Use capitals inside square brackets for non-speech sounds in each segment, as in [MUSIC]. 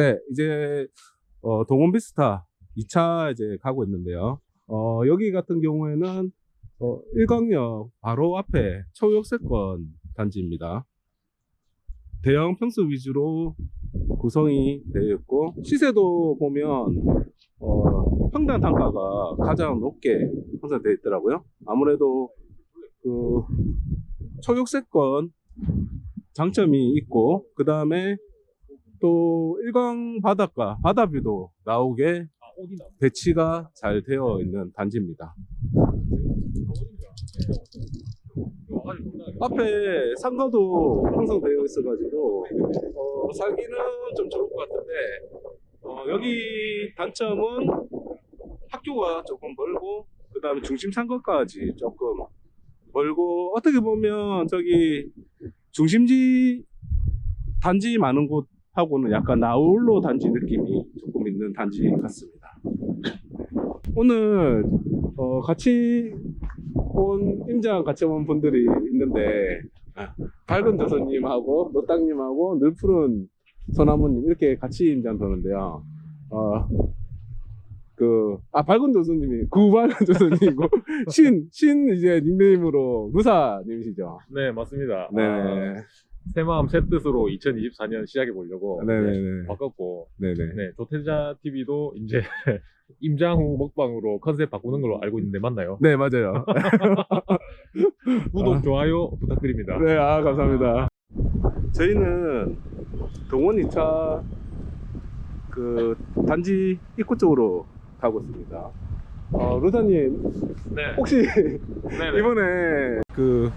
네, 이제 어, 동원 비스타 2차 이제 가고 있는데요. 어, 여기 같은 경우에는 어, 일광역 바로 앞에 초역세권 단지입니다. 대형 평수 위주로 구성이 되어 있고 시세도 보면 어, 평당 단가가 가장 높게 항상 되어 있더라고요. 아무래도 그 초역세권 장점이 있고 그 다음에 또 일광 바닷가 바다뷰도 나오게 배치가 잘 되어 있는 단지입니다. 앞에 상가도 형성 되어 있어가지고 어, 살기는 좀 좋을 것 같은데 어, 여기 단점은 학교가 조금 멀고 그 다음에 중심 상가까지 조금 멀고 어떻게 보면 저기 중심지 단지 많은 곳 하고는 약간 나홀로 단지 느낌이 조금 있는 단지 같습니다. 오늘 어, 같이 온 임장 같이 온 분들이 있는데 아, 밝은 조선님하고 노땅님하고 늘 푸른 소나무님 이렇게 같이 임장 도는데요. 어, 그, 아, 밝은 조선님이, 구발은 조선님이고, [LAUGHS] 신, 신 이제 닉네임으로 루사님이시죠. 네, 맞습니다. 네. 아, 새 마음 새 뜻으로 2024년 시작해 보려고 네네네. 바꿨고, 네네. 네, 조태자 TV도 이제 [LAUGHS] 임장 후 먹방으로 컨셉 바꾸는 걸로 알고 있는데 맞나요? 네, 맞아요. [LAUGHS] 구독, 아. 좋아요 부탁드립니다. 네, 아, 감사합니다. 저희는 동원 2차 그 단지 입구 쪽으로 가고 있습니다. 어, 루사님, 네, 혹시 네, 네. 이번에 그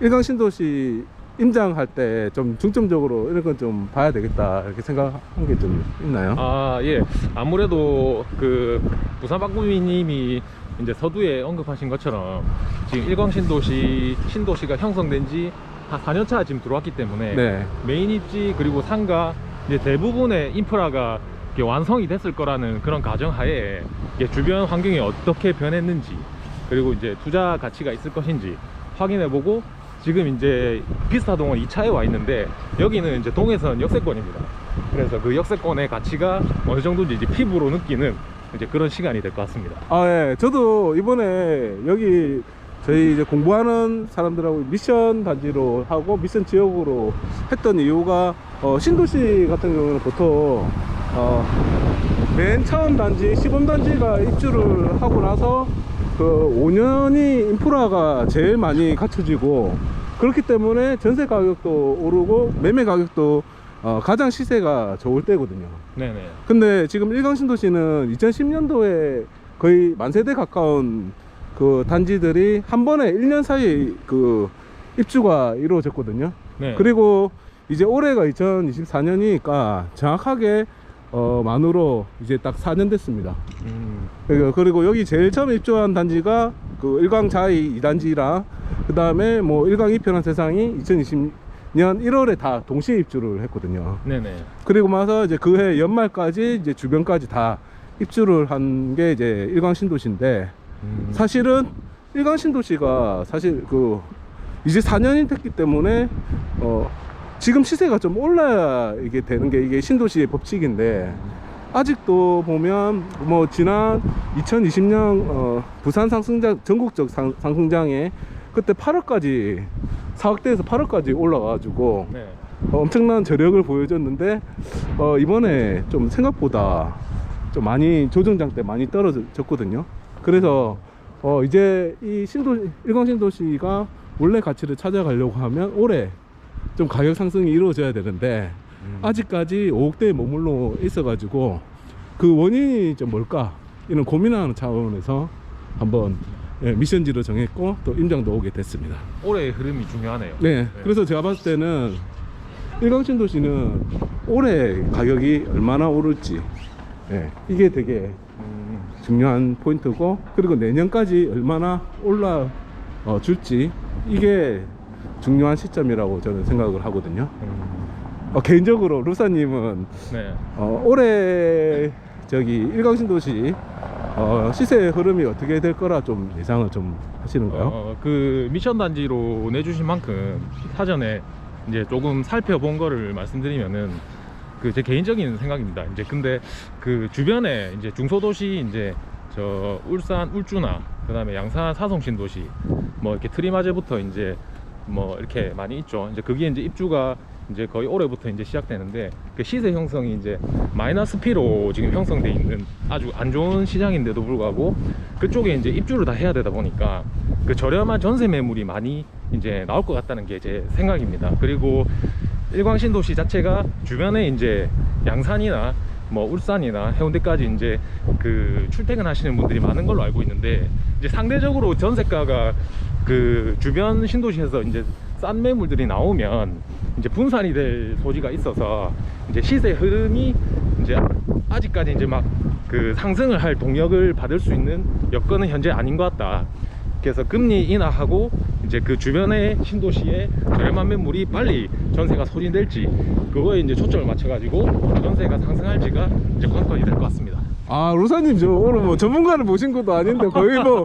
일강 신도시 임장할 때 좀 중점적으로 이런 건 좀 봐야 되겠다 이렇게 생각한 게 좀 있나요? 아, 예. 아무래도 그 부산 박구미님이 이제 서두에 언급하신 것처럼 지금 일광 신도시 신도시가 형성된 지 한 4년차 지금 들어왔기 때문에 네. 메인 입지 그리고 상가 이제 대부분의 인프라가 이렇게 완성이 됐을 거라는 그런 가정하에 주변 환경이 어떻게 변했는지 그리고 이제 투자 가치가 있을 것인지 확인해보고 지금 이제 비스타 동원 2차에 와 있는데 여기는 이제 동해선 역세권입니다. 그래서 그 역세권의 가치가 어느 정도인지 이제 피부로 느끼는 이제 그런 시간이 될 것 같습니다. 아, 예. 저도 이번에 여기 저희 이제 공부하는 사람들하고 미션 단지로 하고 미션 지역으로 했던 이유가 어, 신도시 같은 경우는 보통 어, 맨 처음 단지 시범 단지가 입주를 하고 나서 그 5년이 인프라가 제일 많이 갖춰지고 그렇기 때문에 전세 가격도 오르고 매매 가격도 어, 가장 시세가 좋을 때거든요. 네네. 근데 지금 일강 신도시는 2010년도에 거의 만세대 가까운 그 단지들이 한 번에 1년 사이에 그 입주가 이루어졌거든요. 네. 그리고 이제 올해가 2024년이니까 정확하게 어 만으로 이제 딱 4년 됐습니다. 음, 그리고, 그리고 여기 제일 처음 입주한 단지가 그 일광 자이 2단지랑 그 다음에 뭐 일광 2편한 세상이 2020년 1월에 다 동시에 입주를 했거든요. 네네. 그리고 나서 이제 그 해 연말까지 이제 주변까지 다 입주를 한 게 이제 일광 신도시인데 음, 사실은 일광 신도시가 사실 그 이제 4년이 됐기 때문에 어 지금 시세가 좀 올라야 이게 되는 게 이게 신도시의 법칙인데 아직도 보면 뭐 지난 2020년 어 부산 상승장 전국적 상, 상승장에 그때 8월까지 4억대에서 8월까지 올라가가지고 네. 어, 엄청난 저력을 보여줬는데 어, 이번에 좀 생각보다 좀 많이 조정장 때 많이 떨어졌거든요. 그래서 어, 이제 이 신도 일광 신도시가 원래 가치를 찾아가려고 하면 올해 좀 가격 상승이 이루어져야 되는데 음, 아직까지 5억대에 머물러 있어 가지고 그 원인이 좀 뭘까? 이런 고민하는 차원에서 한번 예, 미션지로 정했고 또 임장도 오게 됐습니다. 올해의 흐름이 중요하네요. 네, 그래서 제가 봤을 때는 일광신 도시는 올해 가격이 얼마나 오를지 예, 이게 되게 음, 중요한 포인트고 그리고 내년까지 얼마나 올라 어, 줄지 이게 중요한 시점이라고 저는 생각을 하거든요. 음. 어, 개인적으로 루사님은 네. 어, 올해 저기 일광신도시 어, 시세 흐름이 어떻게 될 거라 좀 예상을 좀 하시는가요? 어, 그 미션 단지로 내주신 만큼 사전에 이제 조금 살펴본 거를 말씀드리면은 그 제 개인적인 생각입니다. 이제 근데 그 주변에 이제 중소도시 이제 저 울산 울주나 그다음에 양산 사송 신도시 뭐 이렇게 트리마제부터 이제 뭐 이렇게 많이 있죠. 이제 그게 이제 입주가 이제 거의 올해부터 이제 시작되는데 그 시세 형성이 이제 마이너스 P로 지금 형성돼 있는 아주 안 좋은 시장인데도 불구하고 그쪽에 이제 입주를 다 해야 되다 보니까 그 저렴한 전세 매물이 많이 이제 나올 것 같다는 게 제 생각입니다. 그리고 일광신도시 자체가 주변에 이제 양산이나 뭐 울산이나 해운대까지 이제 그 출퇴근하시는 분들이 많은 걸로 알고 있는데 이제 상대적으로 전세가가 그 주변 신도시에서 이제 싼 매물들이 나오면 이제 분산이 될 소지가 있어서 이제 시세 흐름이 이제 아직까지 이제 막 그 상승을 할 동력을 받을 수 있는 여건은 현재 아닌 것 같다. 그래서 금리 인하하고 이제 그 주변의 신도시에 저렴한 매물이 빨리 전세가 소진될지 그거에 이제 초점을 맞춰 가지고 전세가 상승할지가 이제 관건이 될 것 같습니다. 아 루사님 저 오늘 뭐 전문가를 모신 것도 아닌데 거의 뭐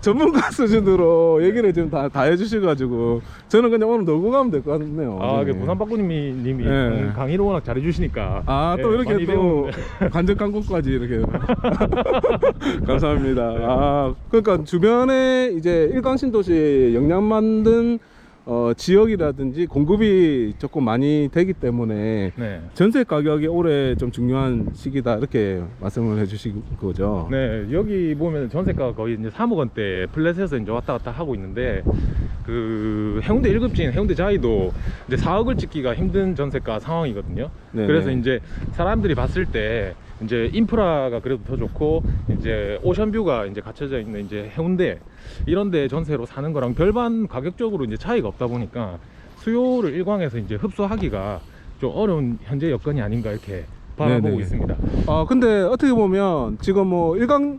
전문가 수준으로 얘기를 지금 다, 다 해주셔가지고 저는 그냥 오늘 놀고 가면 될 것 같네요. 아, 그 네. 부산 박구님이 님이 네. 강의를 워낙 잘해주시니까 아, 또 예, 이렇게 또. [LAUGHS] 간접 광고까지 이렇게. [LAUGHS] 감사합니다. 아, 그러니까 주변에 이제 일광신도시 영향 만든 어, 지역이라든지 공급이 조금 많이 되기 때문에 네. 전세 가격이 올해 좀 중요한 시기다 이렇게 말씀을 해주신 거죠. 네, 여기 보면 전세가가 거의 이제 3억 원대 플랫에서 이제 왔다 갔다 하고 있는데 그 해운대 1급지인 해운대 자이도 이제 4억을 찍기가 힘든 전세가 상황이거든요. 네네. 그래서 이제 사람들이 봤을 때 이제 인프라가 그래도 더 좋고 이제 오션뷰가 이제 갖춰져 있는 이제 해운대 이런 데 전세로 사는 거랑 별반 가격적으로 이제 차이가 없다 보니까 수요를 일광에서 이제 흡수하기가 좀 어려운 현재 여건이 아닌가 이렇게 바라보고 네네. 있습니다. 아 근데 어떻게 보면 지금 뭐 일강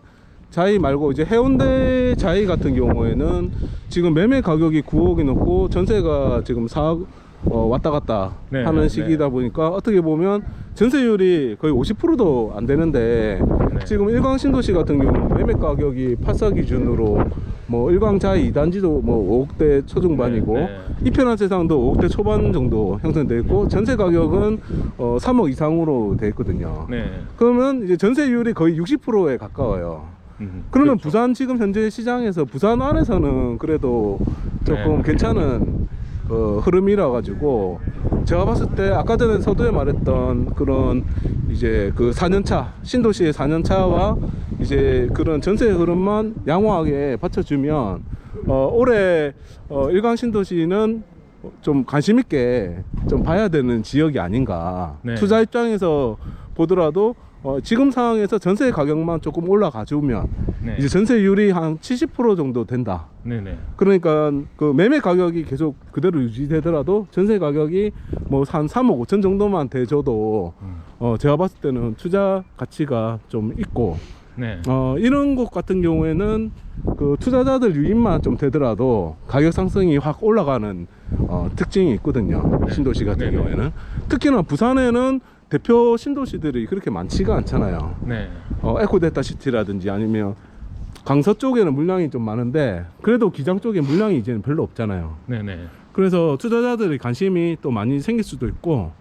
자이 말고 이제 해운대 자이 같은 경우에는 지금 매매 가격이 9억이 넘고 전세가 지금 4억 어, 왔다 갔다 네, 하는 네. 시기다 보니까 어떻게 보면 전세율이 거의 50%도 안 되는데 네. 지금 일광 신도시 같은 경우 매매 가격이 8사 기준으로 뭐 일광 자이 2단지도 뭐 5억대 초중반이고 네, 네. 이편한 세상도 5억대 초반 정도 형성돼 있고 전세 가격은 어, 3억 이상으로 돼 있거든요. 네. 그러면 이제 전세율이 거의 60%에 가까워요. 음, 그러면 그렇죠. 부산 지금 현재 시장에서 부산 안에서는 그래도 조금 네. 괜찮은 어, 흐름이라 가지고 제가 봤을 때 아까 전에 서두에 말했던 그런 이제 그 4년차 신도시의 4년차와 이제 그런 전세 흐름만 양호하게 받쳐주면 어, 올해 어, 일강 신도시는 좀 관심 있게 좀 봐야 되는 지역이 아닌가 네. 투자 입장에서 보더라도 어, 지금 상황에서 전세 가격만 조금 올라가 주면 네. 이제 전세율이 한 70% 정도 된다. 네네. 그러니까 그 매매 가격이 계속 그대로 유지되더라도 전세 가격이 뭐 한 3억 5천 정도만 돼줘도 음. 어 제가 봤을 때는 투자 가치가 좀 있고 네. 어 이런 곳 같은 경우에는 그 투자자들 유입만 좀 되더라도 가격 상승이 확 올라가는 어 특징이 있거든요 네. 신도시 같은 네네. 경우에는 특히나 부산에는 대표 신도시들이 그렇게 많지가 않잖아요 네. 어, 에코데타 시티라든지 아니면 강서 쪽에는 물량이 좀 많은데 그래도 기장 쪽에 물량이 이제는 별로 없잖아요. 네네. 그래서 투자자들의 관심이 또 많이 생길 수도 있고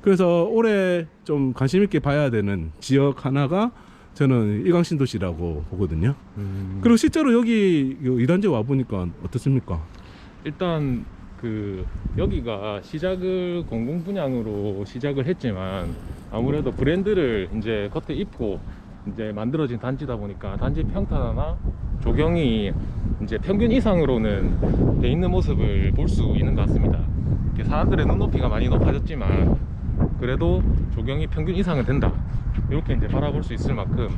그래서 올해 좀 관심 있게 봐야 되는 지역 하나가 저는 일광신도시라고 보거든요. 음, 그리고 실제로 여기 이단지 와 보니까 어떻습니까? 일단 그 여기가 시작을 공공 분양으로 시작을 했지만 아무래도 브랜드를 이제 겉에 입고 이제 만들어진 단지다 보니까 단지 평탄화나 조경이 이제 평균 이상으로는 돼 있는 모습을 볼 수 있는 것 같습니다. 사람들의 눈높이가 많이 높아졌지만 그래도 조경이 평균 이상은 된다. 이렇게 이제 바라볼 수 있을 만큼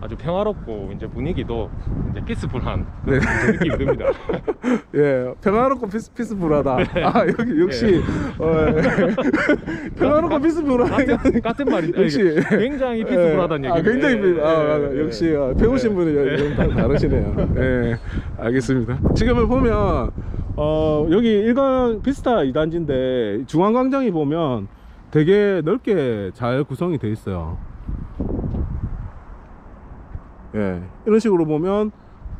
아주 평화롭고 이제 분위기도 이제 피스풀한 그런 네. 느낌이 듭니다. [LAUGHS] 예, 평화롭고 피스, 피스풀하다. 네. 아, 여기 역시 어, 예. [LAUGHS] 평화롭고 피스풀하니까 같은, 같은 말인데 역시 굉장히 피스풀하다는 예. 얘기. 아, 굉장히 피- 아, 아, 역시 아, 배우신 분이 좀 다- 다르시네요. 네, 알겠습니다. 지금을 보면 어, 여기 일강 비스타 2단지인데 중앙광장이 보면 되게 넓게 잘 구성이 돼 있어요. 예, 이런 식으로 보면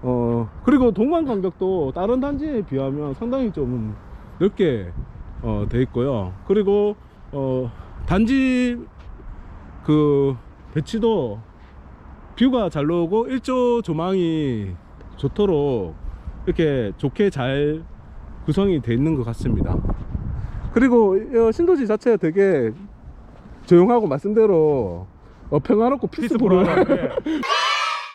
어 그리고 동간 간격도 다른 단지에 비하면 상당히 좀 넓게 어, 돼 있고요. 그리고 어 단지 그 배치도 뷰가 잘 나오고 일조 조망이 좋도록 이렇게 좋게 잘 구성이 돼 있는 것 같습니다. 그리고 이 신도시 자체가 되게 조용하고 말씀대로 어, 평화롭고 피스풀한.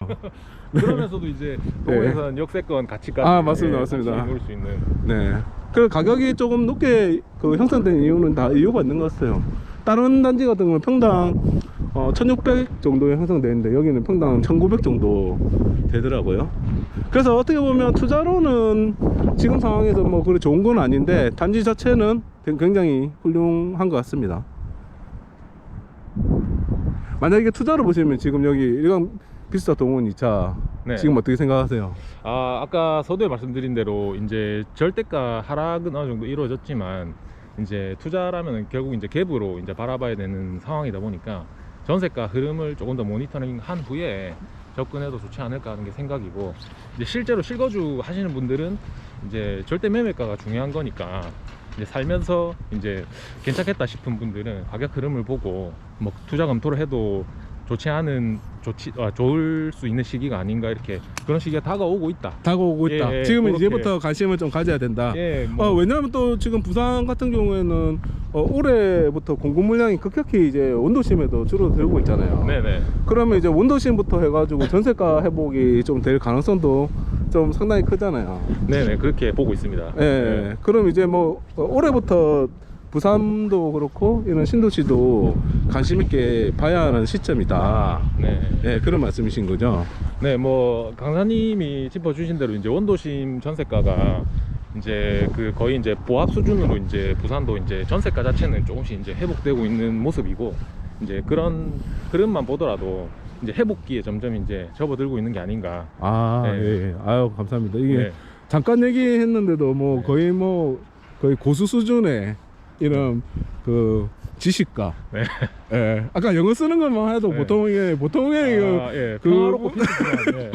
[LAUGHS] 그러면서도 이제 동호회선 역세권 가치까지 아, 맞습니다, 예, 맞습니다. 같이 놓을 수 있는 네. 그 가격이 조금 높게 그 형성된 이유는 다 이유가 있는 것 같아요. 다른 단지 같은 경우는 평당 어, 1600 정도에 형성되는데 여기는 평당 1900 정도 되더라고요. 그래서 어떻게 보면 투자로는 지금 상황에서 뭐 그리 좋은 건 아닌데 단지 자체는 굉장히 훌륭한 것 같습니다. 만약에 투자로 보시면 지금 여기 일강 비스타 동원 2차 네. 지금 어떻게 생각하세요? 아 아까 서두에 말씀드린 대로 이제 절대가 하락은 어느 정도 이루어졌지만 이제 투자라면 결국 이제 갭으로 이제 바라봐야 되는 상황이다 보니까 전세가 흐름을 조금 더 모니터링 한 후에 접근해도 좋지 않을까 하는 게 생각이고 이제 실제로 실거주 하시는 분들은 이제 절대 매매가가 중요한 거니까 이제 살면서 이제 괜찮겠다 싶은 분들은 가격 흐름을 보고 뭐 투자 검토를 해도 좋지 않은 좋지 아, 좋을 수 있는 시기가 아닌가 이렇게 그런 시기가 다가오고 있다. 다가오고 있다. 예, 예, 지금 은 그렇게. 이제부터 관심을 좀 가져야 된다. 예, 어, 왜냐하면 또 지금 부산 같은 경우에는 어, 올해부터 공급 물량이 급격히 이제 원도심에도 줄어들고 있잖아요. 네네. 그러면 이제 원도심부터 해가지고 전세가 회복이 좀 될 가능성도 좀 상당히 크잖아요. 네네 그렇게 보고 있습니다. 예. 그럼 이제 뭐 어, 올해부터 부산도 그렇고 이런 신도시도 관심 있게 봐야 하는 시점이다. 네. 예, 그런 말씀이신 거죠. 네, 뭐 강사님이 짚어주신 대로 이제 원도심 전세가가 이제 그 거의 이제 보합 수준으로 이제 부산도 이제 전세가 자체는 조금씩 이제 회복되고 있는 모습이고 이제 그런 흐름만 보더라도 이제 회복기에 점점 이제 접어들고 있는 게 아닌가. 아, 네. 예, 예. 아유, 감사합니다. 이게 네. 잠깐 얘기했는데도 뭐 네. 거의 뭐 거의 고수 수준의 이런 그 지식가. 네. 예. 아까 영어 쓰는 것만 해도 네. 보통의 보통의 그 아, 예. 그- 평화롭고 피스풀한. 예.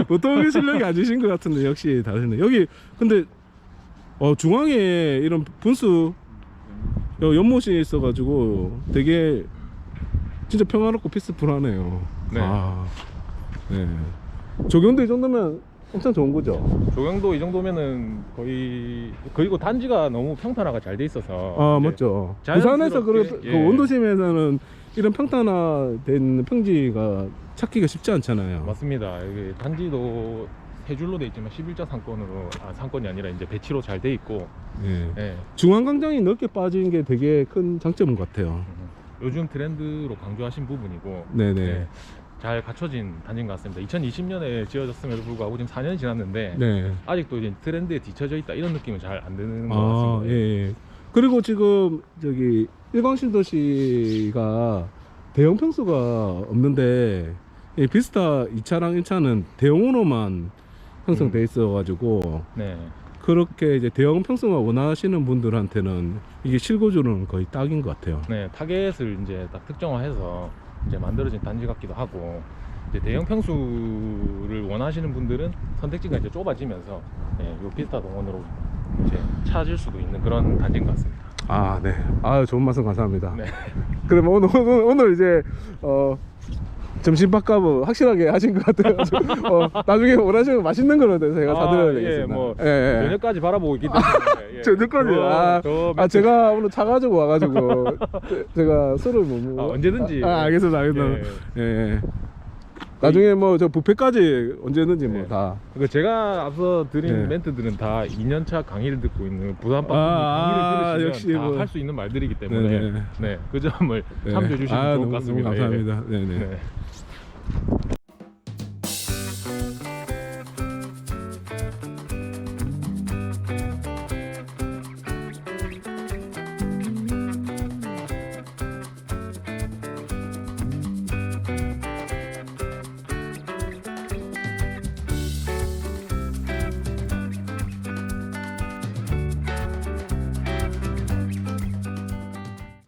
[LAUGHS] 보통의 실력이 아니신 것 같은데 역시 다르네. 여기 근데 어 중앙에 이런 분수 여- 연못이 있어가지고 되게 진짜 평화롭고 피스풀하네요. 네. 아, 네. 조경도 이 정도면 엄청 좋은 거죠. 조경도 이 정도면은 거의 그리고 단지가 너무 평탄화가 잘 돼 있어서 아 이제 맞죠. 자연스럽게, 부산에서 그래 그 예. 원도심에서는 이런 평탄화된 평지가 찾기가 쉽지 않잖아요. 맞습니다. 여기 단지도 세 줄로 돼 있지만 11자 상권으로 아 상권이 아니라 이제 배치로 잘 돼 있고 예. 예. 중앙광장이 넓게 빠진 게 되게 큰 장점인 것 같아요. 음, 요즘 트렌드로 강조하신 부분이고 네네. 예, 잘 갖춰진 단지인 것 같습니다. 2020년에 지어졌음에도 불구하고 지금 4년이 지났는데 네. 아직도 이제 트렌드에 뒤처져 있다 이런 느낌은 잘 안 드는 것 아, 같습니다. 예, 예. 그리고 지금 저기 일광신도시가 대형 평수가 없는데 이 비스타 2차랑 1차는 대형으로만 형성돼 음. 있어가지고 네. 그렇게 이제 대형 평수가 원하시는 분들한테는 이게 실거주는 거의 딱인 것 같아요. 네, 타겟을 이제 딱 특정화해서 이제 만들어진 단지 같기도 하고 이제 대형 평수를 원하시는 분들은 선택지가 이제 좁아지면서 예, 요 피스타 동원으로 이제 찾을 수도 있는 그런 단지인 것 같습니다. 아, 네. 아, 좋은 말씀 감사합니다. 네. 그럼 오늘, 오늘, 오늘 이제, 어, 점심밥값은 확실하게 하신 것 같아요. 어, 나중에 원하시는 맛있는 거는 제가 아, 사드려야 예, 되겠습니다. 뭐 예, 예. 저녁까지 바라보고 있기 때문에 예. 저녁까지? 저- 아, 저 아, 제가 오늘 차 가지고 와가지고, [LAUGHS] 제- 제가 술을 못 먹어. 아, 언제든지. 아, 아, 알겠습니다, 알겠습니다. 예. 예, 예. 나중에 뭐, 저 뷔페까지 언제든지 뭐 네. 다. 그 제가 앞서 드린 네. 멘트들은 다 2년차 강의를 듣고 있는 부산 밥 아, 강의를 역시 들으시면 뭐. 다할 수 있는 말들이기 때문에 네네. 네, 그 점을 네. 참조해 주시면 아, 좋을 너무, 것 같습니다. 너무 감사합니다. 예. 네네. 네.